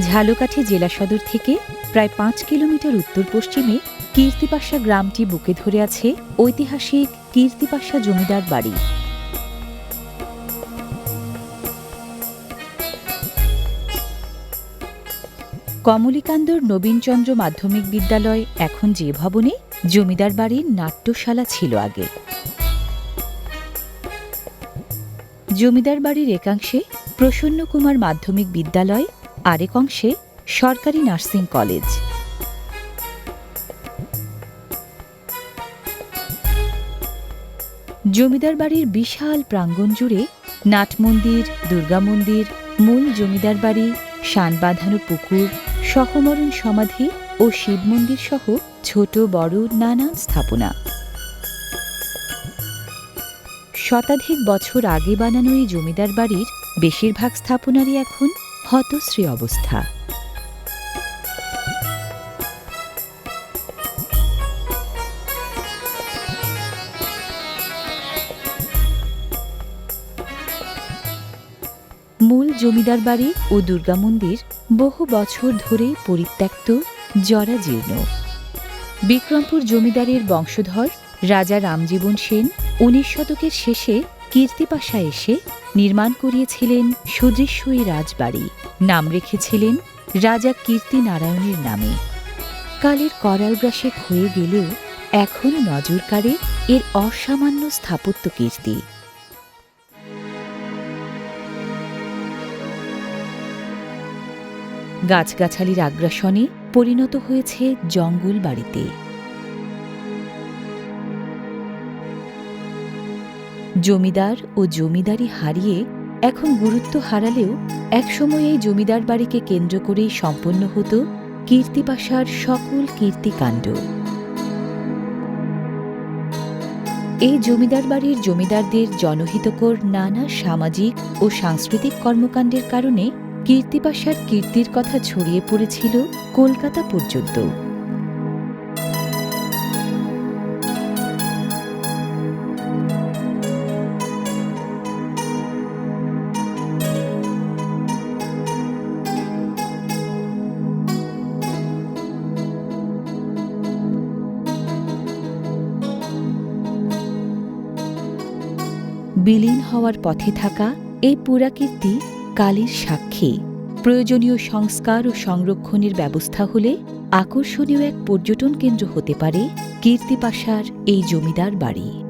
ঝালকাঠি জেলা সদর থেকে প্রায় পাঁচ কিলোমিটার উত্তর পশ্চিমে কীর্তিপাশা গ্রামটি বুকে ধরে আছে ঐতিহাসিক কীর্তিপাশা জমিদার বাড়ি। কমলিকান্দর নবীনচন্দ্র মাধ্যমিক বিদ্যালয় এখন যে ভবনে জমিদার বাড়ির নাট্যশালা ছিল আগে। জমিদার বাড়ির একাংশে প্রসন্ন কুমার মাধ্যমিক বিদ্যালয় আরেক অংশে সরকারি নার্সিং কলেজ। জমিদার বাড়ির বিশাল প্রাঙ্গণ জুড়ে নাট মন্দির, দুর্গা মন্দির, মূল জমিদার বাড়ি, শান বাঁধানো পুকুর, সহমরণ সমাধি ও শিব মন্দির সহ ছোট, বড় নানান স্থাপনা। শতাধিক বছর আগে বানানো এই জমিদার বাড়ির বেশিরভাগ স্থাপনারই এখন হতশ্রী অবস্থা। মূল জমিদার বাড়ি ও দুর্গা মন্দির বহু বছর ধরেই পরিত্যক্ত, জরাজীর্ণ। বিক্রমপুর জমিদারের বংশধর রাজা রামজীবন সেন উনিশ শতকের শেষে কীর্তিপাশা এসে নির্মাণ করিয়েছিলেন সুদৃশ্য রাজবাড়ি। নাম রেখেছিলেন রাজা কীর্তি নারায়ণের নামে। কালের করালগ্রাসে ক্ষয়ে গেলেও এখনও নজর কাড়ে এর অসামান্য স্থাপত্য কীর্তি। গাছগাছালির আগ্রাসনে পরিণত হয়েছে জঙ্গল বাড়িতে। জমিদার ও জমিদারি হারিয়ে এখন গুরুত্ব হারালেও একসময় এই জমিদার বাড়িকে কেন্দ্র করেই সম্পন্ন হতো কীর্তিপাশার সকল কীর্তিকাণ্ড এই জমিদার বাড়ির জমিদারদের জনহিতকর নানা সামাজিক ও সাংস্কৃতিক কর্মকাণ্ডের কারণে কীর্তিপাশার কীর্তির কথা ছড়িয়ে পড়েছিল কলকাতা পর্যন্ত। বিলীন হওয়ার পথে থাকা এই পুরাকীর্তি কালের সাক্ষী। প্রয়োজনীয় সংস্কার ও সংরক্ষণের ব্যবস্থা হলে আকর্ষণীয় এক পর্যটন কেন্দ্র হতে পারে কীর্তিপাশার এই জমিদার বাড়ি।